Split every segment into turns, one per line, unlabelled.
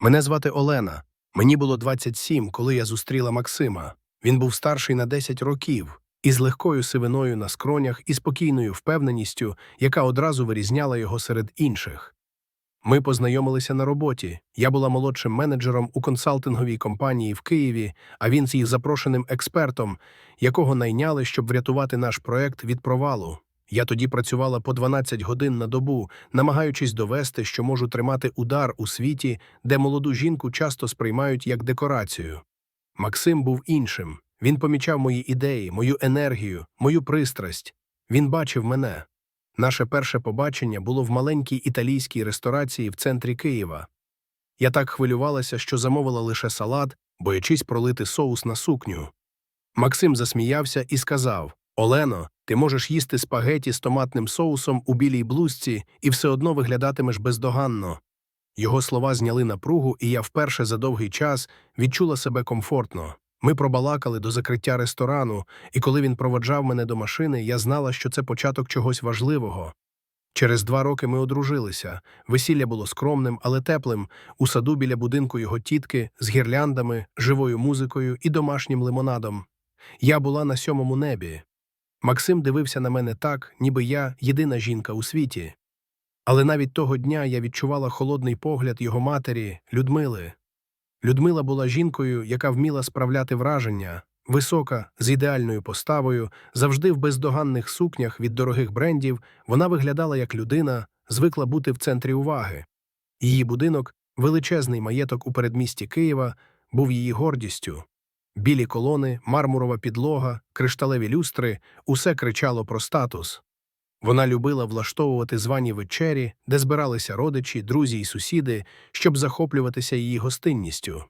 Мене звати Олена. Мені було 27, коли я зустріла Максима. Він був старший на 10 років, із легкою сивиною на скронях і спокійною впевненістю, яка одразу вирізняла його серед інших. Ми познайомилися на роботі. Я була молодшим менеджером у консалтинговій компанії в Києві, а він з їх запрошеним експертом, якого найняли, щоб врятувати наш проект від провалу. Я тоді працювала по 12 годин на добу, намагаючись довести, що можу тримати удар у світі, де молоду жінку часто сприймають як декорацію. Максим був іншим. Він помічав мої ідеї, мою енергію, мою пристрасть. Він бачив мене. Наше перше побачення було в маленькій італійській ресторації в центрі Києва. Я так хвилювалася, що замовила лише салат, боячись пролити соус на сукню. Максим засміявся і сказав: Олено, ти можеш їсти спагеті з томатним соусом у білій блузці і все одно виглядатимеш бездоганно. Його слова зняли напругу, і я вперше за довгий час відчула себе комфортно. Ми пробалакали до закриття ресторану, і коли він проводжав мене до машини, я знала, що це початок чогось важливого. Через два роки ми одружилися. Весілля було скромним, але теплим, у саду біля будинку його тітки, з гірляндами, живою музикою і домашнім лимонадом. Я була на сьомому небі. Максим дивився на мене так, ніби я єдина жінка у світі. Але навіть того дня я відчувала холодний погляд його матері, Людмили. Людмила була жінкою, яка вміла справляти враження, висока, з ідеальною поставою, завжди в бездоганних сукнях від дорогих брендів, вона виглядала як людина, звикла бути в центрі уваги. Її будинок, величезний маєток у передмісті Києва, був її гордістю. Білі колони, мармурова підлога, кришталеві люстри усе кричало про статус. Вона любила влаштовувати звані вечері, де збиралися родичі, друзі і сусіди, щоб захоплюватися її гостинністю.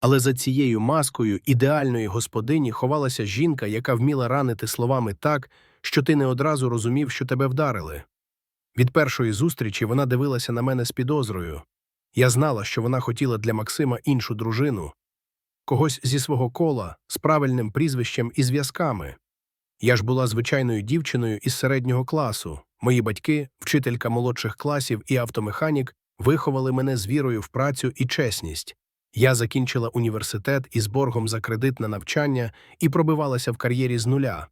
Але за цією маскою ідеальної господині ховалася жінка, яка вміла ранити словами так, що ти не одразу розумів, що тебе вдарили. Від першої зустрічі вона дивилася на мене з підозрою. Я знала, що вона хотіла для Максима іншу дружину, когось зі свого кола, з правильним прізвищем і зв'язками. Я ж була звичайною дівчиною із середнього класу. Мої батьки, вчителька молодших класів і автомеханік, виховали мене з вірою в працю і чесність. Я закінчила університет із боргом за кредит на навчання і пробивалася в кар'єрі з нуля.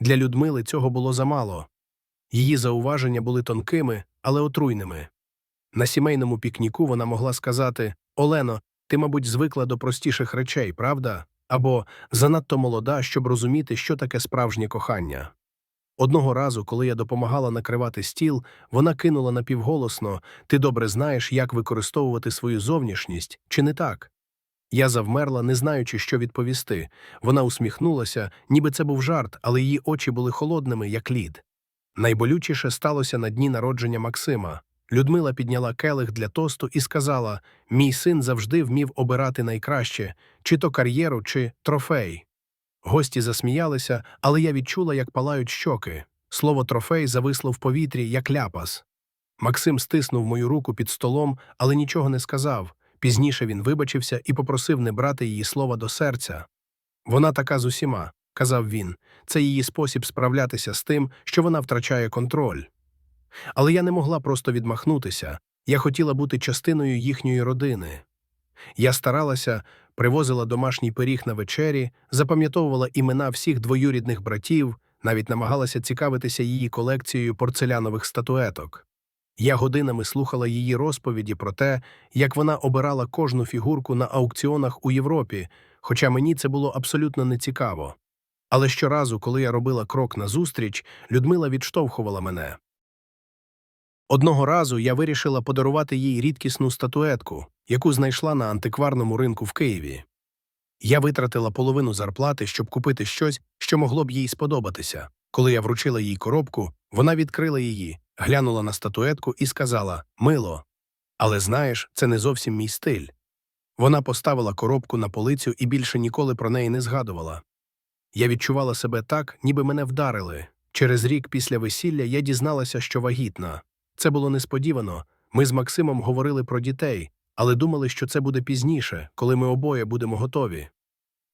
Для Людмили цього було замало. Її зауваження були тонкими, але отруйними. На сімейному пікніку вона могла сказати Олено, ти, мабуть, звикла до простіших речей, правда? Або занадто молода, щоб розуміти, що таке справжнє кохання. Одного разу, коли я допомагала накривати стіл, вона кинула напівголосно Ти добре знаєш, як використовувати свою зовнішність, чи не так? Я завмерла, не знаючи, що відповісти. Вона усміхнулася, ніби це був жарт, але її очі були холодними, як лід. Найболючіше сталося на дні народження Максима. Людмила підняла келих для тосту і сказала: Мій син завжди вмів обирати найкраще чи то кар'єру, чи трофей. Гості засміялися, але я відчула, як палають щоки. Слово трофей зависло в повітрі, як ляпас. Максим стиснув мою руку під столом, але нічого не сказав. Пізніше він вибачився і попросив не брати її слова до серця. Вона така з усіма, казав він, це її спосіб справлятися з тим, що вона втрачає контроль. Але я не могла просто відмахнутися, я хотіла бути частиною їхньої родини. Я старалася, привозила домашній пиріг на вечері, запам'ятовувала імена всіх двоюрідних братів, навіть намагалася цікавитися її колекцією порцелянових статуеток. Я годинами слухала її розповіді про те, як вона обирала кожну фігурку на аукціонах у Європі, хоча мені це було абсолютно нецікаво. Але щоразу, коли я робила крок назустріч, Людмила відштовхувала мене. Одного разу я вирішила подарувати їй рідкісну статуетку, яку знайшла на антикварному ринку в Києві. Я витратила половину зарплати, щоб купити щось, що могло б їй сподобатися. Коли я вручила їй коробку, вона відкрила її, глянула на статуетку і сказала Мило. Але знаєш, це не зовсім мій стиль. Вона поставила коробку на полицю і більше ніколи про неї не згадувала. Я відчувала себе так, ніби мене вдарили. Через рік після весілля я дізналася, що вагітна. Це було несподівано. Ми з Максимом говорили про дітей, але думали, що це буде пізніше, коли ми обоє будемо готові.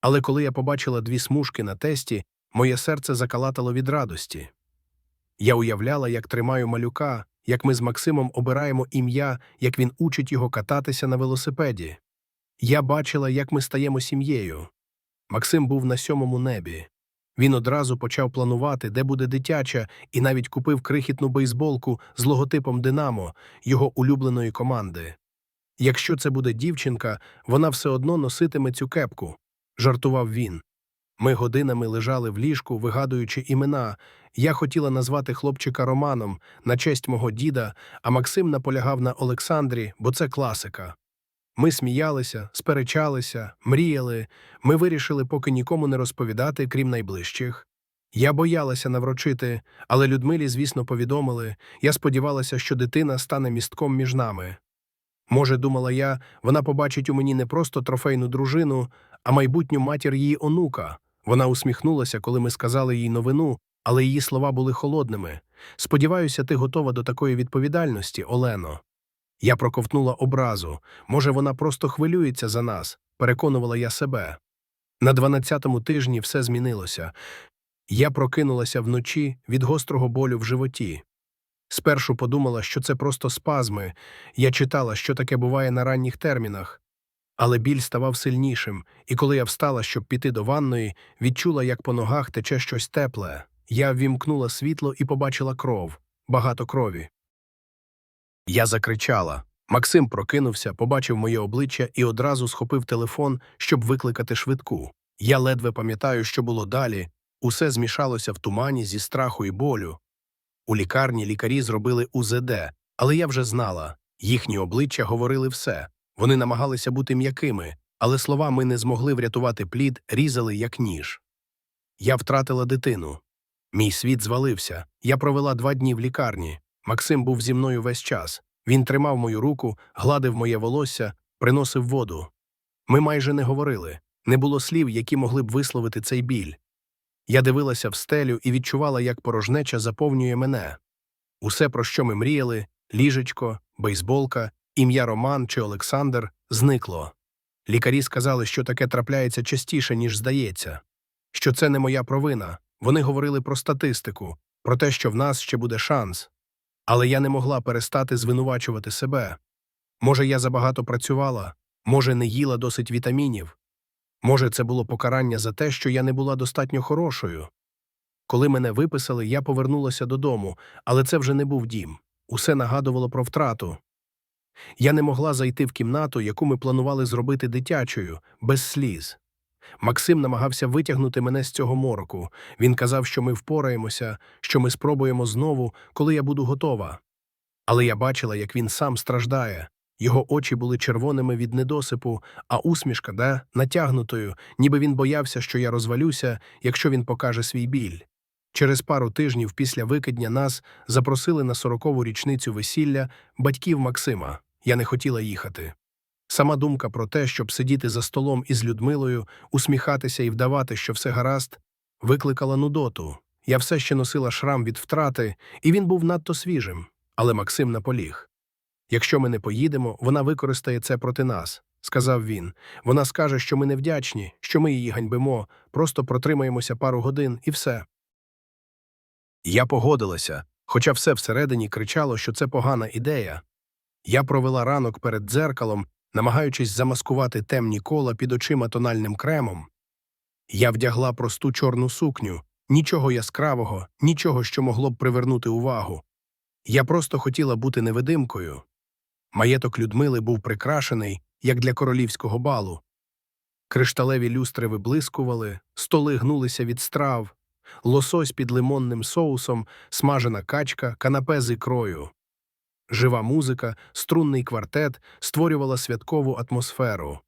Але коли я побачила дві смужки на тесті, моє серце закалатало від радості. Я уявляла, як тримаю малюка, як ми з Максимом обираємо ім'я, як він учить його кататися на велосипеді. Я бачила, як ми стаємо сім'єю. Максим був на сьомому небі. Він одразу почав планувати, де буде дитяча, і навіть купив крихітну бейсболку з логотипом Динамо, його улюбленої команди. Якщо це буде дівчинка, вона все одно носитиме цю кепку, жартував він. Ми годинами лежали в ліжку, вигадуючи імена. Я хотіла назвати хлопчика Романом на честь мого діда, а Максим наполягав на Олександрі, бо це класика. Ми сміялися, сперечалися, мріяли. Ми вирішили поки нікому не розповідати, крім найближчих. Я боялася наврочити, але Людмилі, звісно, повідомили. Я сподівалася, що дитина стане містком між нами. Може, думала я, вона побачить у мені не просто трофейну дружину, а майбутню матір її онука. Вона усміхнулася, коли ми сказали їй новину, але її слова були холодними. Сподіваюся, ти готова до такої відповідальності, Олено. Я проковтнула образу. Може, вона просто хвилюється за нас, переконувала я себе. На дванадцятому тижні все змінилося. Я прокинулася вночі від гострого болю в животі. Спершу подумала, що це просто спазми. Я читала, що таке буває на ранніх термінах. Але біль ставав сильнішим, і коли я встала, щоб піти до ванної, відчула, як по ногах тече щось тепле. Я ввімкнула світло і побачила кров, багато крові. Я закричала. Максим прокинувся, побачив моє обличчя і одразу схопив телефон, щоб викликати швидку. Я ледве пам'ятаю, що було далі. Усе змішалося в тумані зі страху і болю. У лікарні лікарі зробили УЗД, але я вже знала. Їхні обличчя говорили все. Вони намагалися бути м'якими, але слова ми не змогли врятувати плід, різали як ніж. Я втратила дитину. Мій світ звалився. Я провела два дні в лікарні. Максим був зі мною весь час. Він тримав мою руку, гладив моє волосся, приносив воду. Ми майже не говорили. Не було слів, які могли б висловити цей біль. Я дивилася в стелю і відчувала, як порожнеча заповнює мене. Усе, про що ми мріяли ліжечко, бейсболка, ім'я Роман чи Олександр, зникло. Лікарі сказали, що таке трапляється частіше, ніж здається, що це не моя провина. Вони говорили про статистику, про те, що в нас ще буде шанс. Але я не могла перестати звинувачувати себе. Може, я забагато працювала, може, не їла досить вітамінів. Може, це було покарання за те, що я не була достатньо хорошою. Коли мене виписали, я повернулася додому, але це вже не був дім. Усе нагадувало про втрату. Я не могла зайти в кімнату, яку ми планували зробити дитячою, без сліз. Максим намагався витягнути мене з цього мороку. Він казав, що ми впораємося, що ми спробуємо знову, коли я буду готова. Але я бачила, як він сам страждає. Його очі були червоними від недосипу, а усмішка, да, натягнутою, ніби він боявся, що я розвалюся, якщо він покаже свій біль. Через пару тижнів після викидня нас запросили на сорокову річницю весілля батьків Максима. Я не хотіла їхати. Сама думка про те, щоб сидіти за столом із Людмилою, усміхатися і вдавати, що все гаразд, викликала нудоту. Я все ще носила шрам від втрати, і він був надто свіжим. Але Максим наполіг. Якщо ми не поїдемо, вона використає це проти нас, сказав він. Вона скаже, що ми невдячні, що ми її ганьбимо, просто протримаємося пару годин і все. Я погодилася, хоча все всередині кричало, що це погана ідея. Я провела ранок перед дзеркалом, намагаючись замаскувати темні кола під очима тональним кремом. Я вдягла просту чорну сукню, нічого яскравого, нічого, що могло б привернути увагу. Я просто хотіла бути невидимкою. Маєток Людмили був прикрашений, як для королівського балу. Кришталеві люстри виблискували, столи гнулися від страв, лосось під лимонним соусом, смажена качка, канапе з ікрою. Жива музика, струнний квартет створювала святкову атмосферу.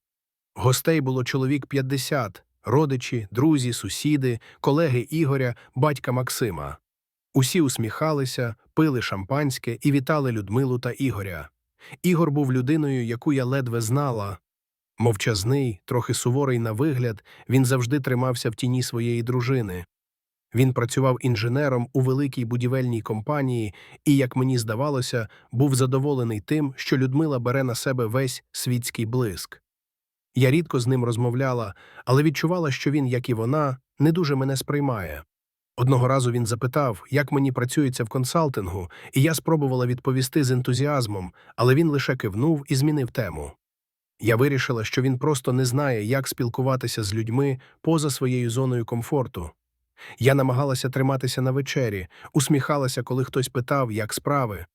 Гостей було чоловік 50, родичі, друзі, сусіди, колеги Ігоря, батька Максима. Усі усміхалися, пили шампанське і вітали Людмилу та Ігоря. Ігор був людиною, яку я ледве знала. Мовчазний, трохи суворий на вигляд, він завжди тримався в тіні своєї дружини. Він працював інженером у великій будівельній компанії і, як мені здавалося, був задоволений тим, що Людмила бере на себе весь світський блиск. Я рідко з ним розмовляла, але відчувала, що він, як і вона, не дуже мене сприймає. Одного разу він запитав, як мені працюється в консалтингу, і я спробувала відповісти з ентузіазмом, але він лише кивнув і змінив тему. Я вирішила, що він просто не знає, як спілкуватися з людьми поза своєю зоною комфорту. Я намагалася триматися на вечері, усміхалася, коли хтось питав, як справи,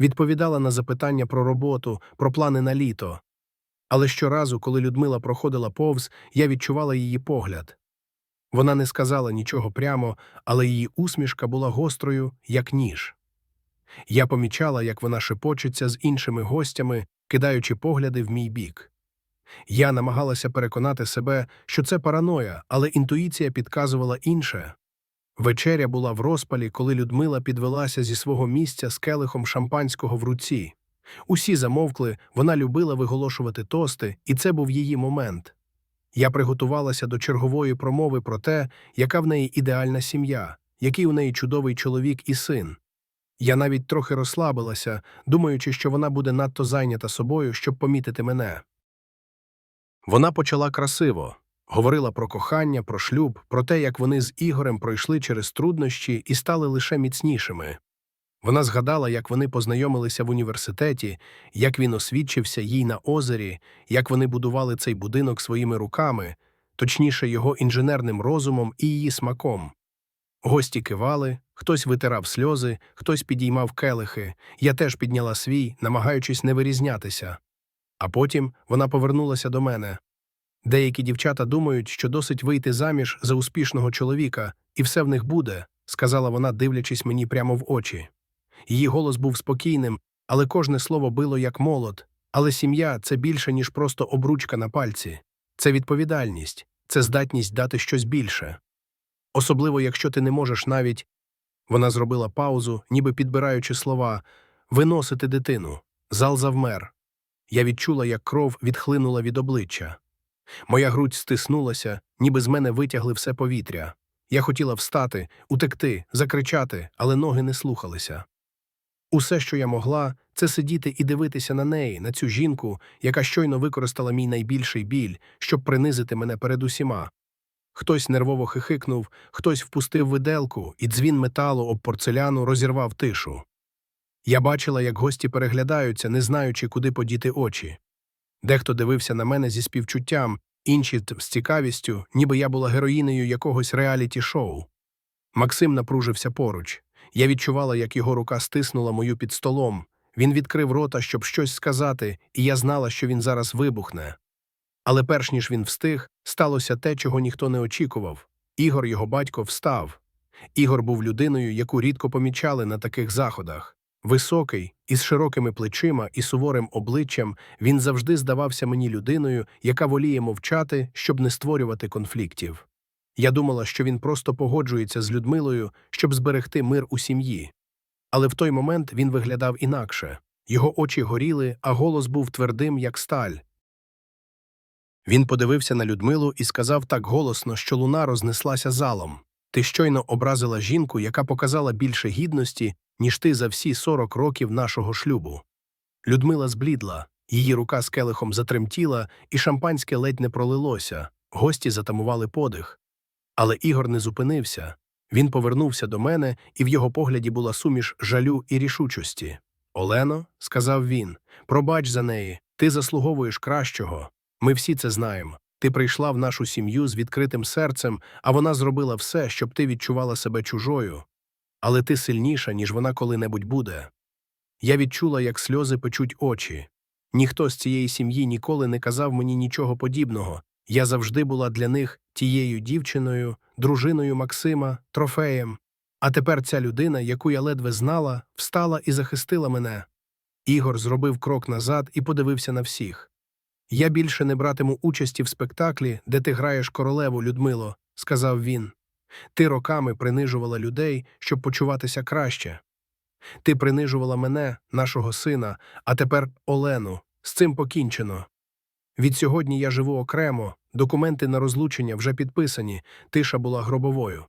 відповідала на запитання про роботу, про плани на літо. Але щоразу, коли Людмила проходила повз, я відчувала її погляд. Вона не сказала нічого прямо, але її усмішка була гострою, як ніж. Я помічала, як вона шепочеться з іншими гостями, кидаючи погляди в мій бік. Я намагалася переконати себе, що це параноя, але інтуїція підказувала інше. Вечеря була в розпалі, коли Людмила підвелася зі свого місця з келихом шампанського в руці. Усі замовкли, вона любила виголошувати тости, і це був її момент. Я приготувалася до чергової промови про те, яка в неї ідеальна сім'я, який у неї чудовий чоловік і син. Я навіть трохи розслабилася, думаючи, що вона буде надто зайнята собою, щоб помітити мене. Вона почала красиво, говорила про кохання, про шлюб, про те, як вони з Ігорем пройшли через труднощі і стали лише міцнішими. Вона згадала, як вони познайомилися в університеті, як він освідчився їй на озері, як вони будували цей будинок своїми руками, точніше, його інженерним розумом і її смаком. Гості кивали, хтось витирав сльози, хтось підіймав келихи, я теж підняла свій, намагаючись не вирізнятися. А потім вона повернулася до мене. Деякі дівчата думають, що досить вийти заміж за успішного чоловіка, і все в них буде, сказала вона, дивлячись мені прямо в очі. Її голос був спокійним, але кожне слово било як молот. Але сім'я це більше, ніж просто обручка на пальці. Це відповідальність, це здатність дати щось більше. Особливо, якщо ти не можеш навіть. Вона зробила паузу, ніби підбираючи слова виносити дитину. Зал завмер. Я відчула, як кров відхлинула від обличчя. Моя грудь стиснулася, ніби з мене витягли все повітря. Я хотіла встати, утекти, закричати, але ноги не слухалися. Усе, що я могла, це сидіти і дивитися на неї, на цю жінку, яка щойно використала мій найбільший біль, щоб принизити мене перед усіма. Хтось нервово хихикнув, хтось впустив виделку, і дзвін металу об порцеляну розірвав тишу. Я бачила, як гості переглядаються, не знаючи, куди подіти очі. Дехто дивився на мене зі співчуттям, інші з цікавістю, ніби я була героїнею якогось реаліті-шоу. Максим напружився поруч. Я відчувала, як його рука стиснула мою під столом. Він відкрив рота, щоб щось сказати, і я знала, що він зараз вибухне. Але перш ніж він встиг, сталося те, чого ніхто не очікував. Ігор, його батько, встав. Ігор був людиною, яку рідко помічали на таких заходах. Високий, із широкими плечима і суворим обличчям, він завжди здавався мені людиною, яка воліє мовчати, щоб не створювати конфліктів. Я думала, що він просто погоджується з Людмилою, щоб зберегти мир у сім'ї. Але в той момент він виглядав інакше. Його очі горіли, а голос був твердим, як сталь. Він подивився на Людмилу і сказав так голосно, що луна рознеслася залом. Ти щойно образила жінку, яка показала більше гідності, ніж ти за всі сорок років нашого шлюбу. Людмила зблідла, її рука з келихом затремтіла, і шампанське ледь не пролилося. Гості затамували подих. Але Ігор не зупинився. Він повернувся до мене, і в його погляді була суміш жалю і рішучості. Олено, сказав він, пробач за неї, ти заслуговуєш кращого. Ми всі це знаємо. Ти прийшла в нашу сім'ю з відкритим серцем, а вона зробила все, щоб ти відчувала себе чужою. Але ти сильніша, ніж вона коли-небудь буде. Я відчула, як сльози печуть очі. Ніхто з цієї сім'ї ніколи не казав мені нічого подібного. Я завжди була для них тією дівчиною, дружиною Максима, трофеєм. А тепер ця людина, яку я ледве знала, встала і захистила мене. Ігор зробив крок назад і подивився на всіх. Я більше не братиму участі в спектаклі, де ти граєш королеву, Людмило, сказав він. Ти роками принижувала людей, щоб почуватися краще. Ти принижувала мене, нашого сина, а тепер Олену. З цим покінчено. Від сьогодні я живу окремо, документи на розлучення вже підписані, тиша була гробовою.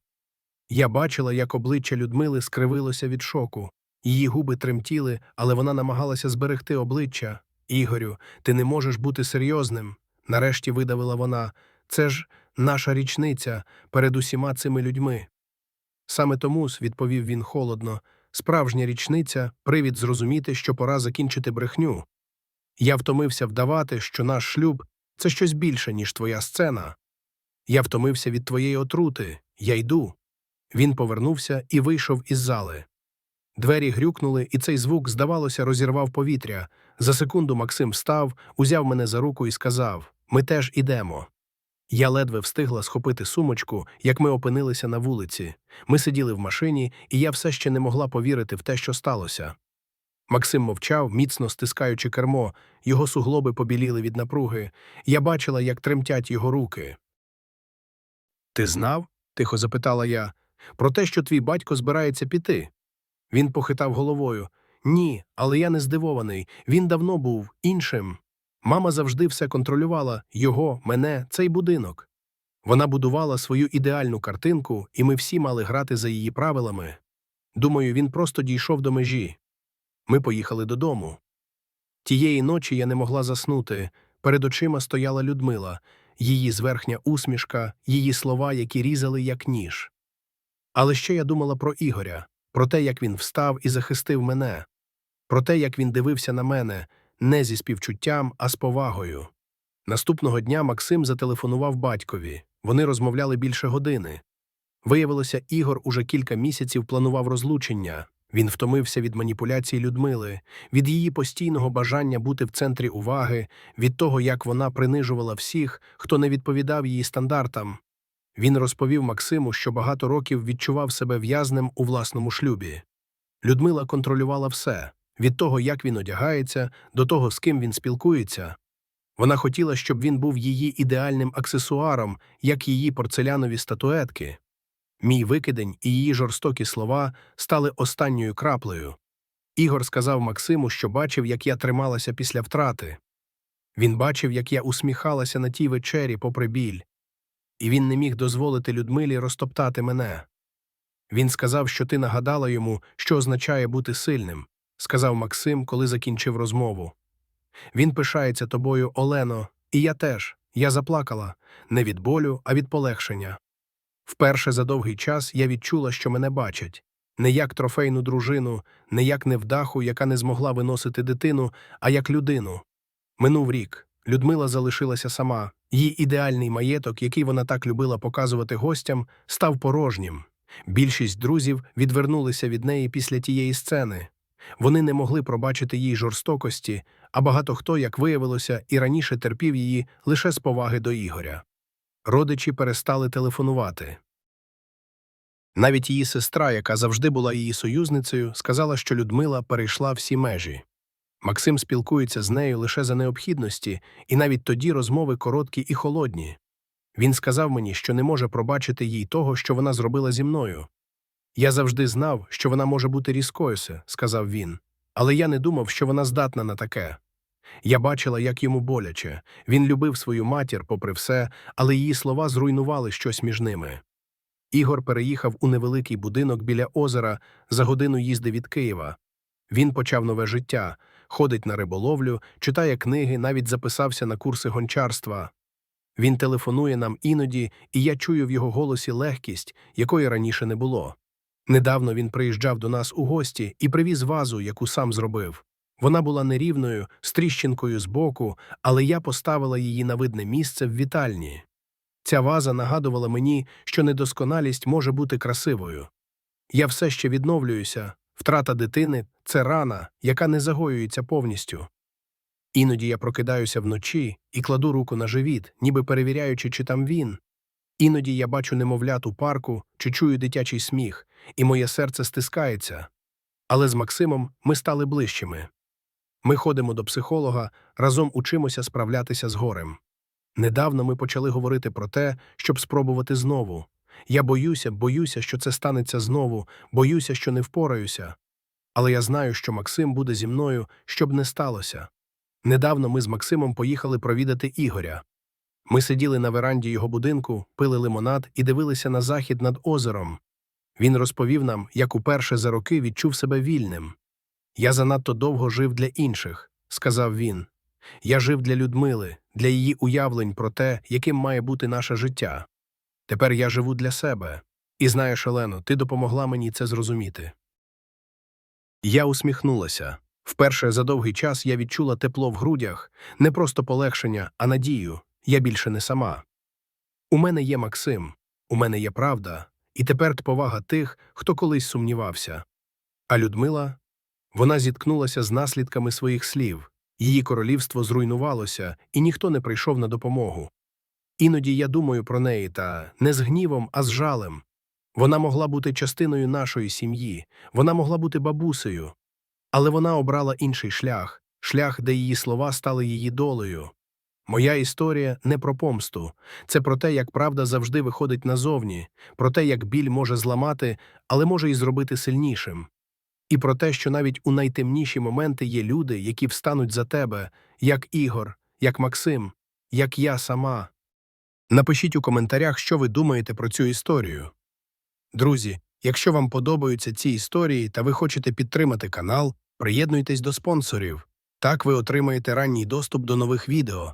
Я бачила, як обличчя Людмили скривилося від шоку. Її губи тремтіли, але вона намагалася зберегти обличчя. Ігорю, ти не можеш бути серйозним. Нарешті видавила вона. Це ж наша річниця перед усіма цими людьми. Саме тому, відповів він холодно, справжня річниця привід зрозуміти, що пора закінчити брехню. Я втомився вдавати, що наш шлюб це щось більше, ніж твоя сцена. Я втомився від твоєї отрути. Я йду. Він повернувся і вийшов із зали. Двері грюкнули, і цей звук, здавалося, розірвав повітря. За секунду Максим встав, узяв мене за руку і сказав: Ми теж ідемо. Я ледве встигла схопити сумочку, як ми опинилися на вулиці. Ми сиділи в машині, і я все ще не могла повірити в те, що сталося. Максим мовчав, міцно стискаючи кермо, його суглоби побіліли від напруги. Я бачила, як тремтять його руки. Ти знав? тихо запитала я, про те, що твій батько збирається піти. Він похитав головою. Ні, але я не здивований. Він давно був іншим. Мама завжди все контролювала його, мене, цей будинок. Вона будувала свою ідеальну картинку, і ми всі мали грати за її правилами. Думаю, він просто дійшов до межі. Ми поїхали додому. Тієї ночі я не могла заснути. Перед очима стояла Людмила, її зверхня усмішка, її слова, які різали як ніж. Але ще я думала про Ігоря, про те, як він встав і захистив мене, про те, як він дивився на мене, не зі співчуттям, а з повагою. Наступного дня Максим зателефонував батькові. Вони розмовляли більше години. Виявилося, Ігор уже кілька місяців планував розлучення. Він втомився від маніпуляцій Людмили, від її постійного бажання бути в центрі уваги, від того, як вона принижувала всіх, хто не відповідав її стандартам. Він розповів Максиму, що багато років відчував себе в'язнем у власному шлюбі. Людмила контролювала все від того, як він одягається, до того, з ким він спілкується. Вона хотіла, щоб він був її ідеальним аксесуаром, як її порцелянові статуетки. Мій викидень і її жорстокі слова стали останньою краплею. Ігор сказав Максиму, що бачив, як я трималася після втрати. Він бачив, як я усміхалася на тій вечері попри біль, і він не міг дозволити Людмилі розтоптати мене. Він сказав, що ти нагадала йому, що означає бути сильним, сказав Максим, коли закінчив розмову. Він пишається тобою, Олено, і я теж. Я заплакала не від болю, а від полегшення. Вперше за довгий час я відчула, що мене бачать не як трофейну дружину, не як невдаху, яка не змогла виносити дитину, а як людину. Минув рік. Людмила залишилася сама. Її ідеальний маєток, який вона так любила показувати гостям, став порожнім. Більшість друзів відвернулися від неї після тієї сцени. Вони не могли пробачити їй жорстокості, а багато хто, як виявилося, і раніше терпів її лише з поваги до Ігоря. Родичі перестали телефонувати. Навіть її сестра, яка завжди була її союзницею, сказала, що Людмила перейшла всі межі. Максим спілкується з нею лише за необхідності, і навіть тоді розмови короткі і холодні. Він сказав мені, що не може пробачити їй того, що вона зробила зі мною. Я завжди знав, що вона може бути різкою, сказав він, але я не думав, що вона здатна на таке. Я бачила, як йому боляче. Він любив свою матір, попри все, але її слова зруйнували щось між ними. Ігор переїхав у невеликий будинок біля озера за годину їзди від Києва. Він почав нове життя, ходить на риболовлю, читає книги, навіть записався на курси гончарства. Він телефонує нам іноді, і я чую в його голосі легкість, якої раніше не було. Недавно він приїжджав до нас у гості і привіз вазу, яку сам зробив. Вона була нерівною, з тріщинкою збоку, але я поставила її на видне місце в вітальні. Ця ваза нагадувала мені, що недосконалість може бути красивою. Я все ще відновлююся, втрата дитини це рана, яка не загоюється повністю. Іноді я прокидаюся вночі і кладу руку на живіт, ніби перевіряючи, чи там він. Іноді я бачу немовлят у парку чи чую дитячий сміх, і моє серце стискається. Але з Максимом ми стали ближчими. Ми ходимо до психолога, разом учимося справлятися з горем. Недавно ми почали говорити про те, щоб спробувати знову. Я боюся, боюся, що це станеться знову, боюся, що не впораюся. Але я знаю, що Максим буде зі мною, щоб не сталося. Недавно ми з Максимом поїхали провідати Ігоря. Ми сиділи на веранді його будинку, пили лимонад і дивилися на захід над озером. Він розповів нам, як уперше за роки відчув себе вільним. Я занадто довго жив для інших, сказав він. Я жив для Людмили, для її уявлень про те, яким має бути наше життя. Тепер я живу для себе. І знаєш, Олено, ти допомогла мені це зрозуміти. Я усміхнулася. Вперше за довгий час я відчула тепло в грудях, не просто полегшення, а надію. Я більше не сама. У мене є Максим, у мене є правда, і тепер повага тих, хто колись сумнівався. А Людмила? Вона зіткнулася з наслідками своїх слів. Її королівство зруйнувалося, і ніхто не прийшов на допомогу. Іноді я думаю про неї та не з гнівом, а з жалем. Вона могла бути частиною нашої сім'ї, вона могла бути бабусею. Але вона обрала інший шлях, шлях, де її слова стали її долею. Моя історія не про помсту, це про те, як правда завжди виходить назовні, про те, як біль може зламати, але може і зробити сильнішим. І про те, що навіть у найтемніші моменти є люди, які встануть за тебе, як Ігор, як Максим, як я сама. Напишіть у коментарях, що ви думаєте про цю історію. Друзі, якщо вам подобаються ці історії та ви хочете підтримати канал, приєднуйтесь до спонсорів. Так ви отримаєте ранній доступ до нових відео.